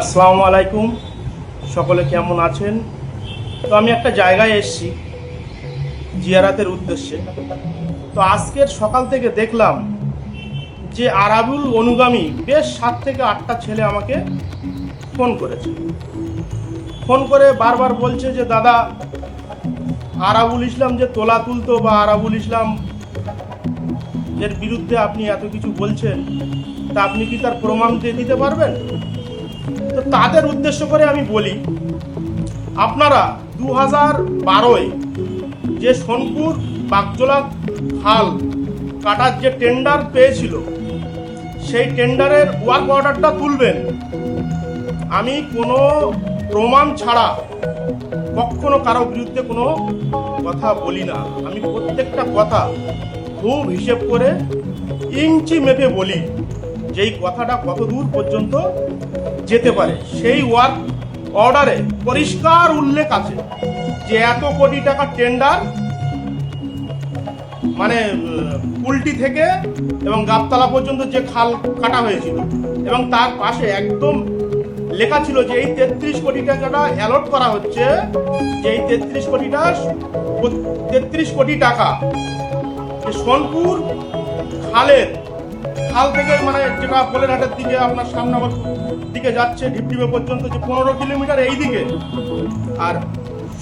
আসসালামু আলাইকুম। সকলে কেমন আছেন? তো আমি একটা জায়গায় এসেছি জিয়ারাতের উদ্দেশ্যে। তো আজকের সকাল থেকে দেখলাম যে আরাবুল অনুগামী বেশ সাত থেকে আটটা ছেলে আমাকে ফোন করেছে। ফোন করে বারবার বলছে যে, দাদা, আরাবুল ইসলাম যে তোলা তুলতো বা আরাবুল ইসলাম এর বিরুদ্ধে আপনি এত কিছু বলছেন, তা আপনি কি তার প্রমাণ দিয়ে দিতে পারবেন? তাদের উদ্দেশ্য করে আমি বলি, আপনারা দু হাজার বারোয় যে সোনপুর বাগজোলা খাল কাটার যে টেন্ডার পেয়েছিল, সেই টেন্ডারের ওয়ার্ক অর্ডারটা তুলবেন। আমি কোনো প্রমাণ ছাড়া কখনো কারও বিরুদ্ধে কোনো কথা বলি না। আমি প্রত্যেকটা কথা খুব হিসেব করে ইঞ্চি মেপে বলি, যেই কথাটা কত দূর পর্যন্ত যেতে পারে। সেই ওয়ার্ক অর্ডারে পরিষ্কার উল্লেখ আছে যে এত কোটি টাকা টেন্ডার মানে উল্টি থেকে এবং গাবতলা পর্যন্ত যে খাল কাটা হয়েছিল। এবং তার পাশে একদম লেখা ছিল যে এই তেত্রিশ কোটি টাকাটা অ্যালট করা হচ্ছে, যে এই তেত্রিশ কোটিটা তেত্রিশ কোটি টাকা। সোনপুর খালের খাল থেকে মানে যেটা পোলেরহাটের দিকে আপনার সামনগর দিকে যাচ্ছে ঢিপডিবে পর্যন্ত যে পনেরো কিলোমিটার এই দিকে আর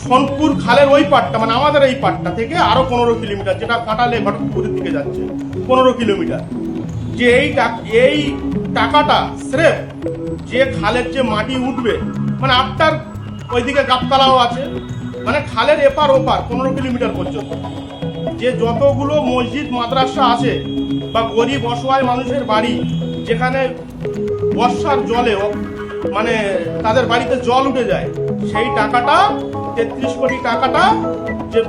সোনপুর খালের ওই পাটটা মানে আমাদের এই পাটটা থেকে আরও পনেরো কিলোমিটার, যেটা কাটালে ঘটকপুরের দিকে যাচ্ছে, পনেরো কিলোমিটার। যে এই এই টাকাটা স্রেফ যে খালের যে মাটি উঠবে মানে আফটার ওইদিকে গাবতলাও আছে মানে খালের এপার ওপার পনেরো কিলোমিটার পর্যন্ত। যে যতগুলো মসজিদ, মাদ্রাসা আছে বা গরিব, অসহায় মানুষের বাড়ি, যেখানে বর্ষার জলে মানে তাদের বাড়িতে জল উঠে যায়, সেই টাকাটা, তেত্রিশ কোটি টাকাটা যে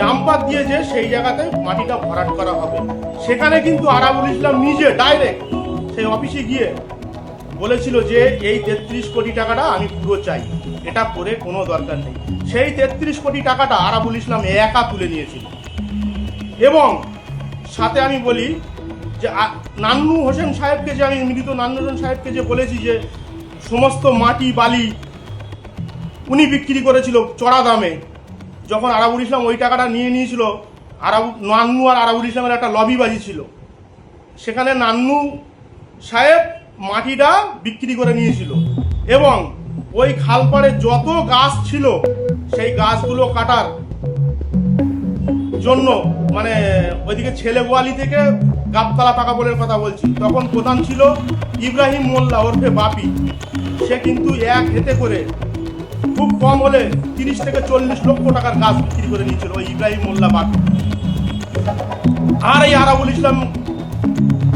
ডাম্পার দিয়ে যে সেই জায়গাতে মাটিটা ভরাট করা হবে। সেখানে কিন্তু আরাবুল ইসলাম নিজে ডাইরেক্ট সেই অফিসে গিয়ে বলেছিল যে, এই তেত্রিশ কোটি টাকাটা আমি পুরো চাই। এটা করে কোনো দরকার নেই। সেই তেত্রিশ কোটি টাকাটা আরাবুল ইসলাম একা তুলে নিয়েছিল। এবং সাথে আমি বলি যে নান্নু হোসেন সাহেবকে যে আমি মৃত নান্নু হোসেন সাহেবকে যে বলেছি যে সমস্ত মাটি, বালি উনি বিক্রি করেছিল চড়া দামে। যখন আরাবুল ইসলাম ওই টাকাটা নিয়ে নিয়েছিল, আরাবু, নান্নু আর আরাবুল ইসলামের একটা লবিবাজি ছিল। সেখানে নান্নু সাহেব মাটিটা বিক্রি করে নিয়েছিল এবং ওই খালপাড়ে যত গাছ ছিল, সেই গাছগুলো কাটার জন্য মানে ওইদিকে ছেলে গোয়ালি থেকে গাবতলা পাকা বলের কথা বলছি। তখন প্রধান ছিল ইব্রাহিম মোল্লা ওরফে বাপি। সে কিন্তু এক হেতে করে খুব কম হলে তিরিশ থেকে চল্লিশ লক্ষ টাকার গাছ বিক্রি করে নিয়েছিল ওই ইব্রাহিম মোল্লা বাপি। আর এই আরাবুল ইসলাম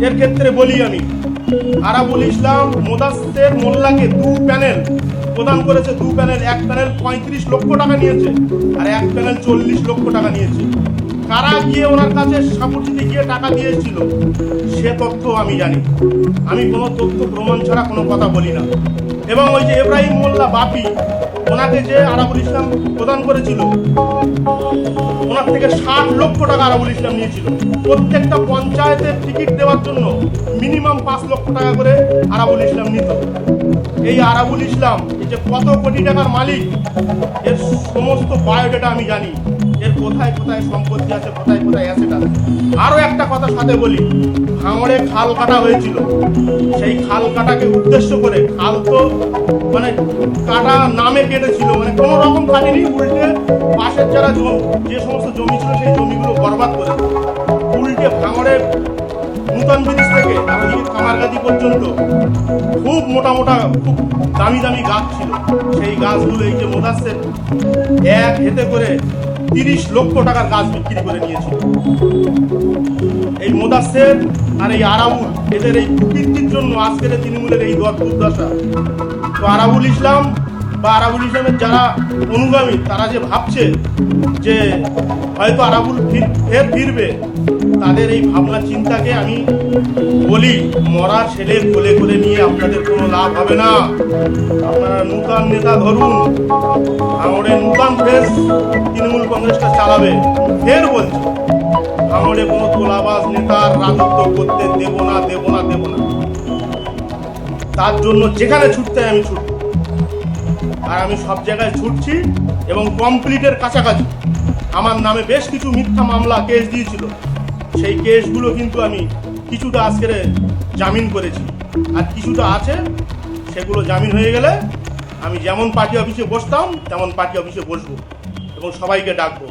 এর ক্ষেত্রে বলি আমি, আরাবুল ইসলাম মোদাস্তের মোল্লাকে দু প্যানেল, প্রদান করেছে দু প্যানেল, এক প্যানেল পঁয়ত্রিশ লক্ষ টাকা নিয়েছে, আর এক প্যানেল চল্লিশ লক্ষ টাকা নিয়েছে। কারা গিয়ে ওনার কাছে সাপুরজিতে গিয়ে টাকা দিয়েছিল, সে তথ্য আমি জানি। আমি কোনো তথ্য প্রমাণ ছাড়া কোনো কথা বলি না। এবং ওই যে এব্রাহিম মোল্লা বাপি, ওনাকে যে আরাবুল ইসলাম প্রদান করেছিল, ওনার থেকে ষাট লক্ষ টাকা আরাবুল ইসলাম নিয়েছিল। প্রত্যেকটা পঞ্চায়েতের টিকিট দেওয়ার জন্য মিনিমাম পাঁচ লক্ষ টাকা করে আরাবুল ইসলাম নিত। এই আরাবুল ইসলাম, এই যে কত কোটি টাকার মালিক, এর সমস্ত বায়োডেটা আমি জানি। এর কোথায় কোথায় সম্পত্তি আছে, কোথায় কোথায় অ্যাসেট আছে? আরও একটা কথা সাথে বলি, ভাঙড়ে খাল কাটা হয়েছিল। সেই খাল কাটাকে উদ্দেশ্য করে খাল তো মানে কাটা নামে কেটেছিল মানে কোনো রকম কাটেনি উল্টে পাশের যারা যে সমস্ত জমি ছিল সেই জমিগুলো বরবাদ করে। উল্টে ভাঙড়ে নূতন ব্রিজ থেকে ওদিকে কামারগাদি পর্যন্ত খুব মোটা মোটা, খুব দামি দামি গাছ ছিল। সেই গাছগুলো এই যে মোদাসের এক হেতে করে তিরিশ লক্ষ টাকার গাছ বিক্রি করে নিয়েছিল। এই মোদাসের আর এই আরাবুল এদের এই কুকীর্তির জন্য আজকের তৃণমূলের এই দর দুর্দশা তো আরাবুল ইসলাম বা আরাবুল ইসলামের যারা অনুগামী, তারা যে ভাবছে যে হয়তো আরাবুল ফির ফের ফিরবে। তাদের এই ভাবনা চিন্তাকে আমি বলি, মরা ছেলে কোলে কোলে নিয়ে আপনাদের কোনো লাভ হবে না। আপনারা নূতন নেতা ধরুন। আমাদের নূতন ফেস তৃণমূল কংগ্রেসটা চালাবে। ফের বলছি আমাদের কোনো তোলাবাজ নেতার রাজত্ব করতে দেব না দেব না দেব না। তার জন্য যেখানে ছুটতে আমি ছুটব। আর আমি সব জায়গায় ছুটছি এবং কমপ্লিটের কাছাকাছি। আমার নামে বেশ কিছু মিথ্যা মামলা কেস দিয়েছিল। সেই কেসগুলো কিন্তু আমি কিছুটা আজকের জামিন করেছি। আর কিছুটা আছে, সেগুলো জামিন হয়ে গেলে আমি যেমন পার্টি অফিসে বসতাম, তেমন পার্টি অফিসে বসবো এবং সবাইকে ডাকবো।